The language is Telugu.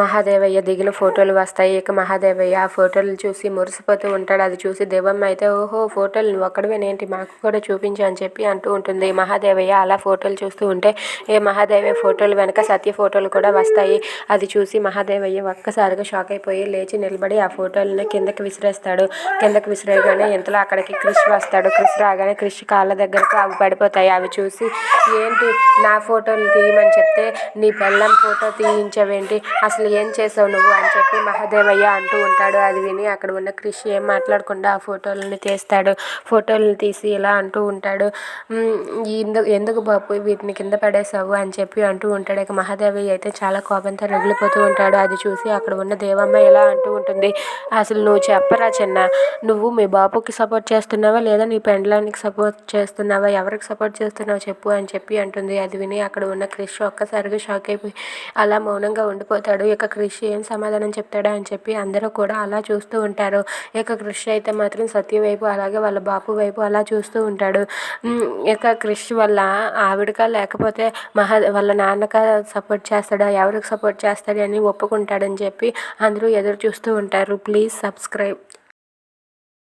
మహాదేవయ్య దిగిన ఫోటోలు వస్తాయి. ఇక మహాదేవయ్య ఆ ఫోటోలు చూసి మురిసిపోతూ ఉంటాడు. అది చూసి దేవమ్మ అయితే ఓహో ఫోటోలు ఒక్కడవేనేంటి మాకు కూడా చూపించు అని చెప్పి అంటూ ఉంటుంది. మహాదేవయ్య అలా ఫోటోలు చూస్తూ ఉంటే ఏ మహాదేవయ్య ఫోటోలు వెనక సత్య ఫోటోలు కూడా వస్తాయి అది చూసి మహాదేవయ్య ఒక్కసారిగా షాక్ అయిపోయి లేచి నిలబడి ఆ ఫోటోలను కిందకి విసిరేస్తాడు. కిందకి విసిరేయగానే ఇంతలో అక్కడికి క్రిష్ వస్తాడు. క్రిష్ రాగానే క్రిష్ కాళ్ళ దగ్గరకు అవి పడిపోతాయి. అవి చూసి ఏంటి నా ఫోటోలు తీయమని చెప్తే నీ పెళ్ళం ఫోటో తీయించవేంటి? అసలు ఏం చేసావు నువ్వు అని చెప్పి మహాదేవయ్య అంటూ ఉంటాడు. అది విని అక్కడ ఉన్న క్రిష్ ఏం మాట్లాడకుండా ఆ ఫోటోలను తీస్తాడు. ఫోటోలను తీసి ఇలా అంటూ ఉంటాడు. ఎందుకు ఎందుకు బాపు వీటిని కింద పడేసావు అని చెప్పి అంటూ ఉంటాడు. ఇక మహాదేవయ్య అయితే చాలా కోపంతో రగిలిపోతూ ఉంటాడు. అది చూసి అక్కడ ఉన్న దేవమ్మ ఇలా అంటూ ఉంటుంది. అసలు నువ్వు చెప్పరా చిన్న? నువ్వు మీ బాపుకి సపోర్ట్ చేస్తున్నావా? లేదా నీ పెండ్లానికి సపోర్ట్ చేస్తున్నావా? ఎవరికి సపోర్ట్ చేస్తున్నావు చెప్పు అని చెప్పి అంటుంది. అది విని అక్కడ ఉన్న క్రిష్ ఒక్కసారిగా షాక్ అయిపోయి అలా మౌనంగా ఉండిపోతాడు. ఇక కృషి ఏం సమాధానం చెప్తాడా అని చెప్పి అందరూ కూడా అలా చూస్తూ ఉంటారు. ఇక కృషి అయితే మాత్రం సత్య వైపు అలాగే వాళ్ళ బాపు వైపు అలా చూస్తూ ఉంటాడు. ఇక కృషి వల్ల ఆవిడక లేకపోతే మహా వాళ్ళ నాన్నక సపోర్ట్ చేస్తాడా ఎవరికి సపోర్ట్ చేస్తాడని అని ఒప్పుకుంటాడని చెప్పి అందరూ ఎదురు చూస్తూ ఉంటారు. Please subscribe.